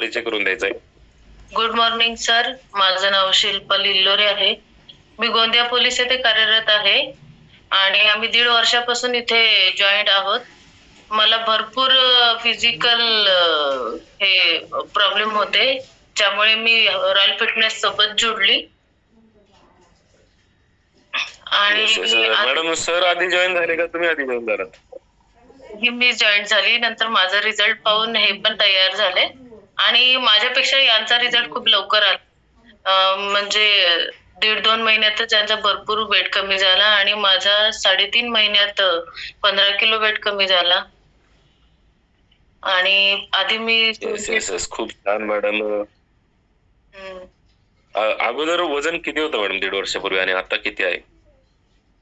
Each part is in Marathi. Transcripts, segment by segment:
परिचय करून द्यायचा आहे गुड मॉर्निंग सर माझं नाव शिल्पा लिल्लोरे आहे. मी गोंदिया पोलीस येथे कार्यरत आहे आणि आम्ही दीड वर्षापासून इथे जॉईंट आहोत. मला भरपूर फिजिकल हे प्रॉब्लेम होते. त्यामुळे मी रॉयल फिटनेस सोबत जुडली. आणि मॅडम सर आधी जॉईन झाले का? तुम्ही आधी जॉईन झालात? ही मी जॉईन झाली. नंतर माझा रिझल्ट पाहून हे पण तयार झाले. आणि माझ्यापेक्षा यांचा रिझल्ट खूप लवकर आला. म्हणजे दीड दोन महिन्यातच यांचा भरपूर वेट कमी झाला आणि माझा साडेतीन महिन्यात पंधरा किलो वेट कमी झाला. आणि आधी मी खूप छान मॅडम. अगोदर वजन किती होतं मॅडम दीड वर्षापूर्वी? आणि आता किती आहे?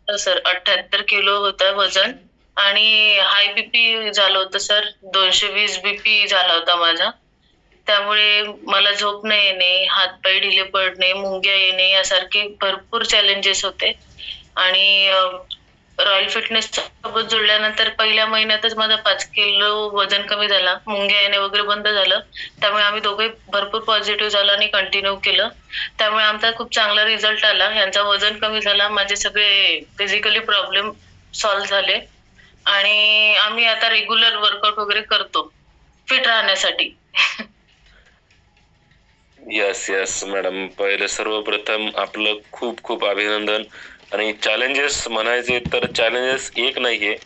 सर अठ्याहत्तर किलो होता वजन. आणि हाय बीपी झालं होतं सर. दोनशे वीस बीपी झाला होता माझा. त्यामुळे मला झोप न येणे हातपाय ढिले पडणे मुंग्या येणे यासारखे भरपूर चॅलेंजेस होते. आणि रॉयल फिटनेस सोबत जुळल्यानंतर पहिल्या महिन्यातच माझा पाच किलो वजन कमी झाला. मुंग्या येणे वगैरे बंद झालं. त्यामुळे आम्ही दोघे भरपूर पॉझिटिव्ह झालो आणि कंटिन्यू केलं. त्यामुळे आमचा खूप चांगला रिझल्ट आला. यांचा वजन कमी झाला. माझे सगळे फिजिकली प्रॉब्लेम सॉल्व्ह झाले. आणि आम्ही आता रेग्युलर वर्कआउट वगैरे करतो. फिट राहण्यासाठी. यस यस मॅडम पहिले सर्वप्रथम आपलं खूप खूप अभिनंदन. आणि चॅलेंजेस म्हणायचे तर चॅलेंजेस एक नाहीये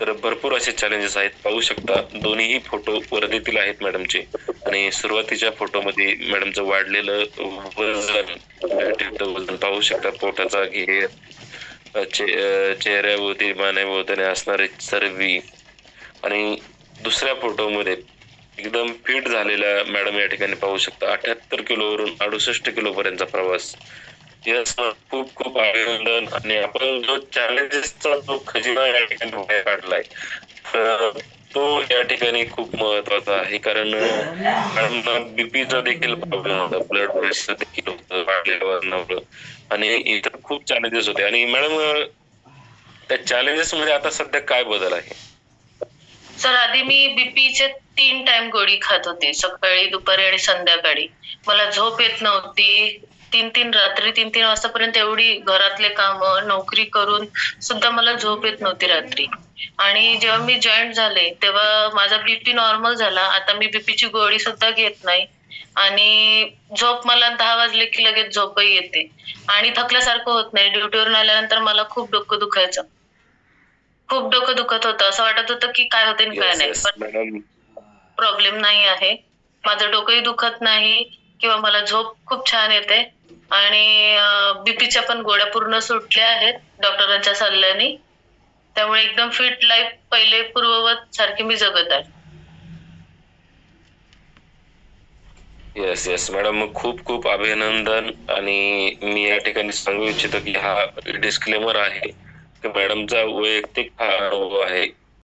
तर भरपूर असे चॅलेंजेस आहेत. पाहू शकता दोन्हीही फोटो वर्धेतील आहेत मॅडमचे आणि सुरुवातीच्या फोटोमध्ये मॅडमचं वाढलेलं वजन वजन पाहू शकता. पोटाचा घेर चे- अं, चेहऱ्याभोवती मानेभोवताने असणारे चरबी. आणि दुसऱ्या फोटोमध्ये एकदम फिट झालेल्या मॅडम या ठिकाणी पाहू शकता. अठ्याहत्तर किलोवरून अडुसष्ट किलो पर्यंतचा प्रवास खूप खूप अभिनंदन. आणि आपण जो चॅलेंजेसचा जो खजिना या ठिकाणी बाहेर काढलाय तर तो या ठिकाणी खूप महत्त्वाचा आहे. कारण मॅडमना बीपीचा देखील प्रॉब्लेम होता. ब्लड प्रेशर देखील होतं. वाढलेलं वजनामुळं आणि इतर खूप चॅलेंजेस होते. आणि मॅडम त्या चॅलेंजेस मध्ये आता सध्या काय बदल आहे? सर आधी मी बीपीचे तीन टाइम गोळी खात होते सकाळी दुपारी आणि संध्याकाळी. मला झोप येत नव्हती. तीन तीन रात्री तीन तीन वाजतापर्यंत एवढी घरातले काम नोकरी करून सुद्धा मला झोप येत नव्हती रात्री. आणि जेव्हा मी जॉईन झाले तेव्हा माझा बीपी नॉर्मल झाला. आता मी बीपीची गोळी सुद्धा घेत नाही. आणि झोप मला दहा वाजले की लगेच झोपही येते. आणि थकल्यासारखं होत नाही. ड्युटीवरून आल्यानंतर मला खूप डोकं दुखायचं. खूप डोकं दुखत होतं. असं वाटत होतं की काय होते काय नाही. पण प्रॉब्लेम नाही आहे. माझं डोकंही दुखत नाही किंवा मला झोप खूप छान येते. आणि बीपीच्या पण गोळ्या पूर्ण सुटल्या आहेत डॉक्टरांच्या सल्ल्याने. त्यामुळे एकदम फिट लाईफ पहिले पूर्ववत सारखी मी जगत आहे. येस येस मॅडम खूप खूप अभिनंदन. आणि मी या ठिकाणी सांगू इच्छितो की हा डिस्क्लेमर आहे की मॅडमचा वैयक्तिक हा अनुभव आहे.